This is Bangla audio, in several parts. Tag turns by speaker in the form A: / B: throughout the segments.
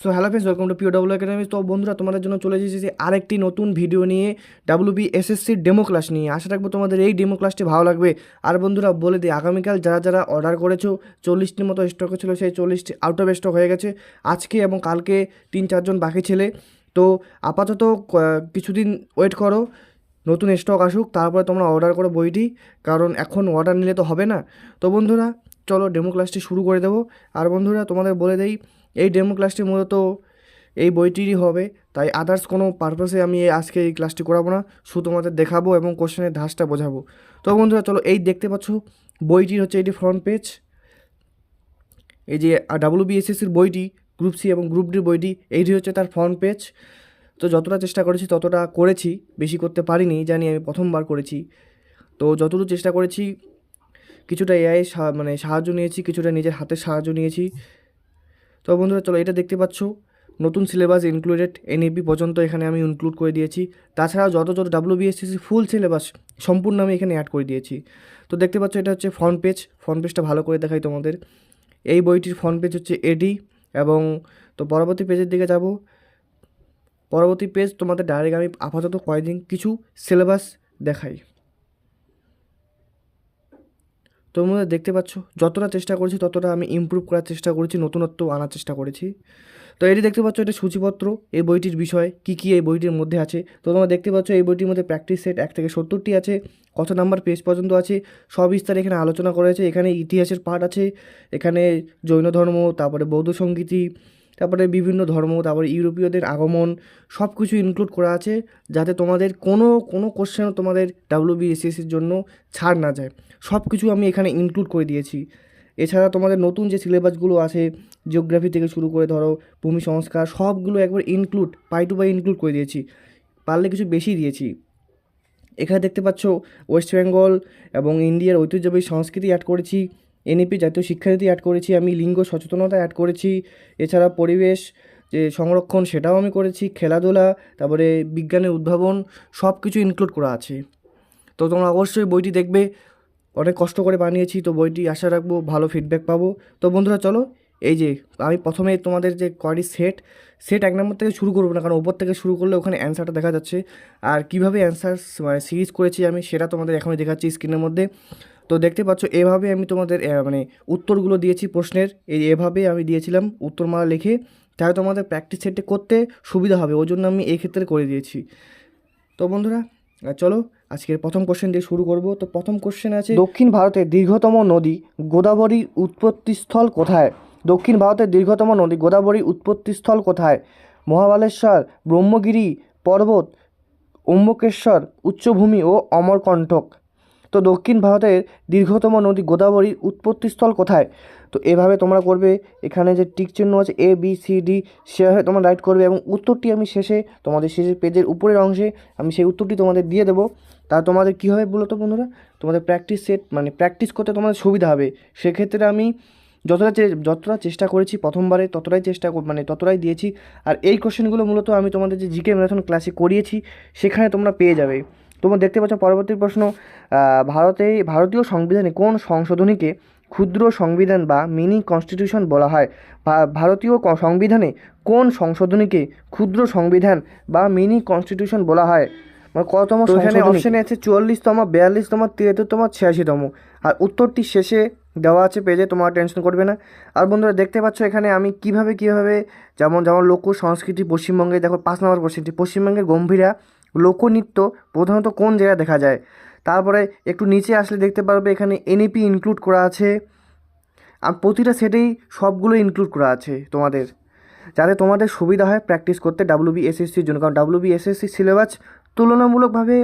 A: So hello friends welcome to PO W academy তো বন্ধুরা, তোমাদের জন্য চলে এসেছি আরেকটি নতুন ভিডিও নিয়ে ডাব্লু বি এসএসসির ডেমো ক্লাস নিয়ে। আশা রাখব তোমাদের এই ডেমো ক্লাসটি ভালো লাগবে। আর বন্ধুরা, বলে দিই, আগামীকাল যারা যারা অর্ডার করেছ চল্লিশটির মতো স্টকে ছিল, সেই চল্লিশটি আউট অফ স্টক হয়ে গেছে। আজকে এবং কালকে তিন চারজন বাকি ছেলে। তো, আপাতত কিছুদিন ওয়েট করো, নতুন স্টক আসুক, তারপরে তোমরা অর্ডার করো বইটি, কারণ এখন অর্ডার নিলে তো হবে না। তো বন্ধুরা, চলো ডেমো ক্লাসটি শুরু করে দেবো। আর বন্ধুরা, তোমাদের বলে দেই এই ডেমো ক্লাসটি মূলত এই বইটিরই হবে। তাই আদার্স কোনো পারপাসে আমি আজকে এই ক্লাসটি করাবো না। শুধু তোমাদের দেখাবো এবং কোশ্চেনের ধাঁচটা বোঝাবো। তো বন্ধুরা, চলো এই দেখতে পাচ্ছ, বইটির হচ্ছে এটি ফ্রন্ট পেজ এই যে ডাব্লিউ বিএসএসির বইটি গ্রুপ সি এবং গ্রুপ ডির বইটি, এইটি হচ্ছে তার ফ্রন্ট পেজ তো যতটা চেষ্টা করেছি ততটা করেছি, বেশি করতে পারিনি জানি আমি প্রথমবার করেছি। তো যতটুকু চেষ্টা করেছি, কিছুটা এআই মানে সাহায্য নিয়েছি, কিছুটা নিজের হাতের সাহায্য নিয়েছি। তো বন্ধুরা, চলো এটা দেখতে পাচ্ছ। নতুন সিলেবাস ইনক্লুডেড এনএপি পর্যন্ত এখানে আমি ইনক্লুড করে দিয়েছি। তাছাড়াও যত যত ডাব্লিউ বিএসসিসি ফুল সিলেবাস সম্পূর্ণ আমি এখানে অ্যাড করে দিয়েছি। তো দেখতে পাচ্ছ, এটা হচ্ছে ফ্রন্ট পেজ ফ্রন্ট পেজটা ভালো করে দেখাই তোমাদের। এই বইটির ফ্রন্ট পেজ হচ্ছে এডি এবং তো পরবর্তী পেজের দিকে যাব। পরবর্তী পেজ তোমাদের ডাইরেক্ট আমি আপাতত কয়েকদিন কিছু সিলেবাস দেখাই। তোমরা দেখতে পাচ্ছ, যতটা চেষ্টা করেছি ততটা আমি ইমপ্রুভ করার চেষ্টা করেছি, নতুনত্ব আনার চেষ্টা করেছি। তো এটি দেখতে পাচ্ছ, এটা সূচিপত্র, এই বইটির বিষয়, কী কী এই বইটির মধ্যে আছে। তো তোমরা দেখতে পাচ্ছ, এই বইটির মধ্যে প্র্যাকটিস সেট এক থেকে সত্তরটি আছে, কত নাম্বার পেজ পর্যন্ত আছে, সব বিস্তারে এখানে আলোচনা করা হয়েছে, এখানে ইতিহাসের পাঠ আছে, এখানে জৈন ধর্ম, তারপরে বৌদ্ধ সঙ্গীতি তারপরে বিভিন্ন ধর্ম, তারপরে ইউরোপীয়দের আগমন সব কিছু ইনক্লুড করা আছে, যাতে তোমাদের কোনো কোনো কোশ্চেনও তোমাদের ডাব্লিউ বিএসএসির জন্য ছাড় না যায়। সব কিছু আমি এখানে ইনক্লুড করে দিয়েছি। এছাড়া তোমাদের নতুন যে সিলেবাসগুলো আছে জিওগ্রাফি থেকে শুরু করে ধরো, ভূমি সংস্কার, সবগুলো একবার ইনক্লুড পাই টু পাই ইনক্লুড করে দিয়েছি। পারলে কিছু বেশি দিয়েছি। এখানে দেখতে পাচ্ছ ওয়েস্ট বেঙ্গল এবং ইন্ডিয়ার ঐতিহ্যবাহী সংস্কৃতি অ্যাড করেছি এনইপি জাতীয় শিক্ষানীতি অ্যাড করেছি, আমি লিঙ্গ সচেতনতা অ্যাড করেছি, এছাড়া পরিবেশ, যে সংরক্ষণ সেটাও আমি করেছি, খেলাধুলা, তারপরে বিজ্ঞানের উদ্ভাবন সব কিছু ইনক্লুড করা আছে। তো তোমরা অবশ্যই বইটি দেখবে অনেক কষ্ট করে বানিয়েছি, তো বইটি আশা রাখব ভালো ফিডব্যাক পাবো। তো বন্ধুরা চলো, এই যে আমি প্রথমে তোমাদের যে কয়টি সেট সেট এক নম্বর থেকে শুরু করব না, কারণ ওপর থেকে শুরু করলে ওখানে অ্যান্সারটা দেখা যাচ্ছে। আর কীভাবে অ্যান্সার মানে সিরিজ করেছি আমি সেটা তোমাদের এখনই দেখাচ্ছি স্ক্রিনের মধ্যে। তো দেখতে পাচ্ছ, এভাবে আমি তোমাদের মানে উত্তরগুলো দিয়েছি প্রশ্নের। এই এভাবে আমি দিয়েছিলাম উত্তরমালা লিখে তাই তোমাদের প্র্যাকটিস সেটে করতে সুবিধা হবে, ওই জন্য আমি এই ক্ষেত্রে করে দিয়েছি। তো বন্ধুরা চলো, আজকের প্রথম কোশ্চেন দিয়ে শুরু করব। তো প্রথম কোশ্চেন আছে, দক্ষিণ ভারতের দীর্ঘতম নদী গোদাবরীর উৎপত্তিস্থল কোথায়? দক্ষিণ ভারতের দীর্ঘতম নদী গোদাবরীর উৎপত্তিস্থল কোথায়? মহাবালেশ্বর, ব্রহ্মগিরি, পর্বত, অম্বকেশ্বর, উচ্চভূমি ও অমরকণ্টক। তো দক্ষিণ ভারতের দীর্ঘতম নদী গোদাবরীর উৎপত্তিস্থল কোথায়? তো এভাবে তোমরা করবে, এখানে যে টিক চিহ্ন আছে এ বি সি ডি সেভাবে তোমরা রাইট করবে এবং উত্তরটি আমি শেষে, তোমাদের শেষের পেজের উপরের অংশে আমি সেই উত্তরটি তোমাদের দিয়ে দেবো। তা তোমাদের কী হবে বলো তো বন্ধুরা? তোমাদের প্র্যাকটিস সেট মানে প্র্যাকটিস করতে তোমাদের সুবিধা হবে। সেক্ষেত্রে আমি যতটা যতটা চেষ্টা করেছি প্রথমবারে, ততটাই চেষ্টা মানে ততটাই দিয়েছি। আর এই কোশ্চেনগুলো মূলত আমি তোমাদের যে জিকে ম্যারাথন ক্লাসে করিয়েছি, সেখানে তোমরা পেয়ে যাবে। তোমরা দেখতে পাচ্ছ পরবর্তী প্রশ্ন ভারতে ভারতীয় সংবিধানে কোন সংশোধনীকে ক্ষুদ্র সংবিধান বা মিনি কনস্টিটিউশন বলা হয়? ভারতীয় সংবিধানে কোন সংশোধনীকে ক্ষুদ্র সংবিধান বা মিনি কনস্টিটিউশন বলা হয়? মানে
B: এখানে
A: সংশোধনী?
B: অপশানে আছে চুয়াল্লিশতম বিয়াল্লিশতম তিয়াত্তরতম ছিয়াশিতম।
A: আর উত্তরটি শেষে দেওয়া আছে পেজে তোমার টেনশন করবে না। আর বন্ধুরা দেখতে পাচ্ছ এখানে আমি কীভাবে কীভাবে যেমন যেমন লোক সংস্কৃতি পশ্চিমবঙ্গে দেখো পাঁচ নম্বর কোশ্চেনটি পশ্চিমবঙ্গের গম্ভীরা লোকনৃত্য প্রধানত কোন জায়গায় দেখা যায়? তারপরে একটু নিচে আসলে দেখতে পারবে, এখানে এনইপি ইনক্লুড করা আছে। আর প্রতিটা সেটেই সবগুলো ইনক্লুড করা আছে তোমাদের। যাতে তোমাদের সুবিধা হয় প্র্যাকটিস করতে ডাব্লিউ বি এসএসসির জন্য। কারণ ডাব্লিউ বি এসএসসি সিলেবাস তুলনামূলকভাবে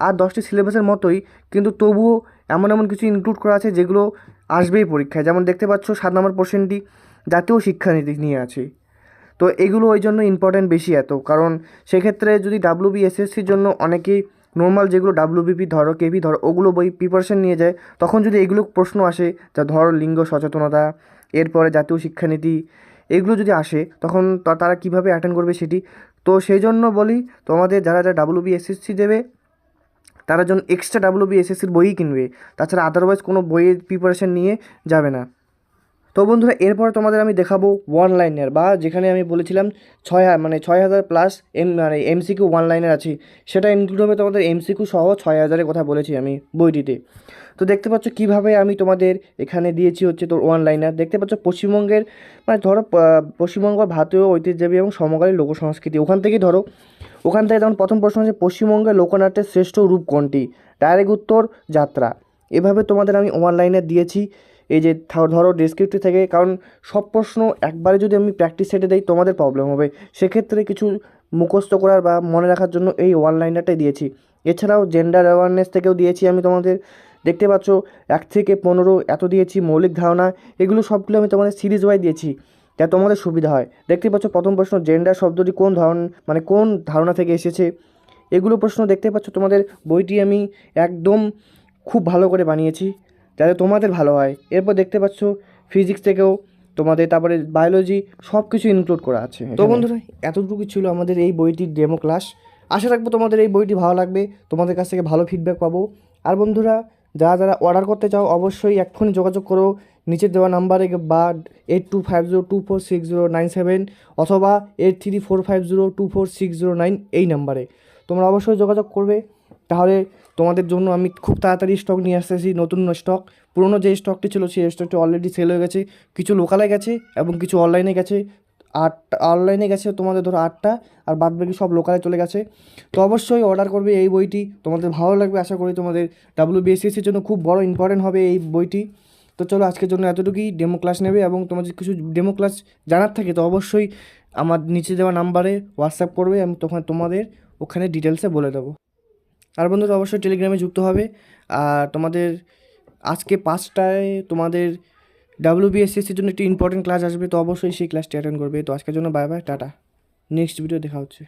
A: আর দশটি সিলেবাসের মতোই, কিন্তু তবুও এমন এমন কিছু ইনক্লুড করা আছে যেগুলো আসবেই পরীক্ষায়। যেমন দেখতে পাচ্ছ, সাত নম্বর পোর্শনটি জাতীয় শিক্ষানীতি নিয়ে আছে। তো এগুলো ওই জন্য ইম্পর্ট্যান্ট বেশি এত। কারণ সেক্ষেত্রে যদি ডাব্লিউ বি এসএসসির জন্য অনেকেই নর্মাল যেগুলো ডাব্লিউবিপি ধরো কেপি ধরো, ওগুলো বই প্রিপারেশন নিয়ে যায়, তখন যদি এগুলো প্রশ্ন আসে, যা ধরো লিঙ্গ সচেতনতা, এরপরে জাতীয় শিক্ষানীতি, এগুলো যদি আসে, তখন তারা কীভাবে অ্যাটেন্ড করবে সেটি? তো সেই জন্য বলি, তোমাদের যারা যারা বি এসএসসি দেবে, তারা যেন এক্সট্রা ডাব্লিউ বি এসএসসির বই কিনবে। তাছাড়া আদারওয়াইজ কোনো বইয়ের প্রিপারেশন নিয়ে যাবে না। তো বন্ধুরা, এরপরে তোমাদের আমি দেখাবো ওয়ান লাইনার বা যেখানে আমি বলেছিলাম ছয় মানে ছয় হাজার প্লাস এম মানে এমসিকিউ ওয়ান লাইনার আছে। সেটা ইনক্লুড হবে তোমাদের এমসিকিউ সহ ছয় হাজারের কথা বলেছি আমি বইটিতে। তো দেখতে পাচ্ছ কীভাবে আমি তোমাদের এখানে দিয়েছি হচ্ছে তোর ওয়ান লাইনার দেখতে পাচ্ছ পশ্চিমবঙ্গের মানে ধরো পশ্চিমবঙ্গ ভারতীয় ঐতিহ্যবাহী এবং সমকালীন লোক সংস্কৃতি। ওখান থেকেই ধরো, ওখান থেকে যেমন প্রথম প্রশ্ন হচ্ছে পশ্চিমবঙ্গের লোকনাট্যের শ্রেষ্ঠ রূপ কোনটি? ডাইরেক্ট উত্তর যাত্রা। এভাবে তোমাদের আমি ওয়ান লাইনার দিয়েছি। এই যে ধরো ডেসক্রিপটিভ থেকে, কারণ সব প্রশ্ন একবারে যদি আমি প্র্যাকটিস সেটে দিই, তোমাদের প্রবলেম হবে। সেক্ষেত্রে কিছু মুখস্থ করার বা মনে রাখার জন্য এই ওয়ান লাইনারটাই দিয়েছি। এছাড়াও জেন্ডার অ্যাওয়ারনেস থেকেও দিয়েছি আমি তোমাদের। দেখতে পাচ্ছ, এক থেকে পনেরো, এত দিয়েছি মৌলিক ধারণা, এগুলো সবগুলো আমি তোমাদের সিরিজ ওয়াই দিয়েছি, যাতে তোমাদের সুবিধা হয়। দেখতে পাচ্ছ, প্রথম প্রশ্ন জেন্ডার শব্দটি কোন ধরন মানে কোন ধারণা থেকে এসেছে? এগুলো প্রশ্ন দেখতে পাচ্ছ, তোমাদের বইটি আমি একদম খুব ভালো করে বানিয়েছি। যাতে তোমাদের ভালো হয়। এরপর দেখতে পাচ্ছ ফিজিক্স থেকেও তোমাদের তারপরে বায়োলজি সব কিছু ইনক্লুড করা আছে। তো বন্ধুরা এতটুকু ছিল আমাদের এই বইটির ডেমো ক্লাস আশা রাখব তোমাদের এই বইটি ভালো লাগবে। তোমাদের কাছ থেকে ভালো ফিডব্যাক পাবো। আর বন্ধুরা যারা যারা অর্ডার করতে চাও অবশ্যই এক্ষুনি যোগাযোগ করো। নিচের দেওয়া নাম্বারে বা eight two five zero two four six zero nine seven অথবা eight three four five zero two four six zero nine এই নাম্বারে তোমরা অবশ্যই যোগাযোগ করবে। তাহলে তোমাদের জন্য আমি খুব তাড়াতাড়ি স্টক নিয়ে আসতেছি, নতুন স্টক পুরনো যে স্টকটি ছিল, সেই স্টকটি অলরেডি সেল হয়ে গেছে। কিছু লোকালে গেছে এবং কিছু অনলাইনে গেছে। আটটা অনলাইনে গেছে তোমাদের ধরো আটটা, আর বাদ বাকি সব লোকালে চলে গেছে। তো অবশ্যই অর্ডার করবে এই বইটি। তোমাদের ভালো লাগবে, আশা করি তোমাদের ডাব্লিউ বিএসএসির জন্য খুব বড় ইম্পর্টেন্ট হবে এই বইটি। তো চলো আজকের জন্য এতটুকুই। ডেমো ক্লাস নেবে এবং তোমাদের কিছু ডেমো ক্লাস জানার থাকে, তো অবশ্যই আমার নিচে দেওয়া নাম্বারে হোয়াটসঅ্যাপ করবে, আমি তখন তোমাদের ওখানে ডিটেলসে বলে দেবো। আর বন্ধুরা অবশ্যই টেলিগ্রামে যুক্ত হবে। আর তোমাদের আজকে পাঁচটায় তোমাদের ডাব্লিউ বিএসএসির জন্য একটি ইম্পর্টেন্ট ক্লাস আসবে, তো অবশ্যই সেই ক্লাসটি অ্যাটেন্ড করবে। তো আজকের জন্য bye bye tata. Next video দেখা হচ্ছে।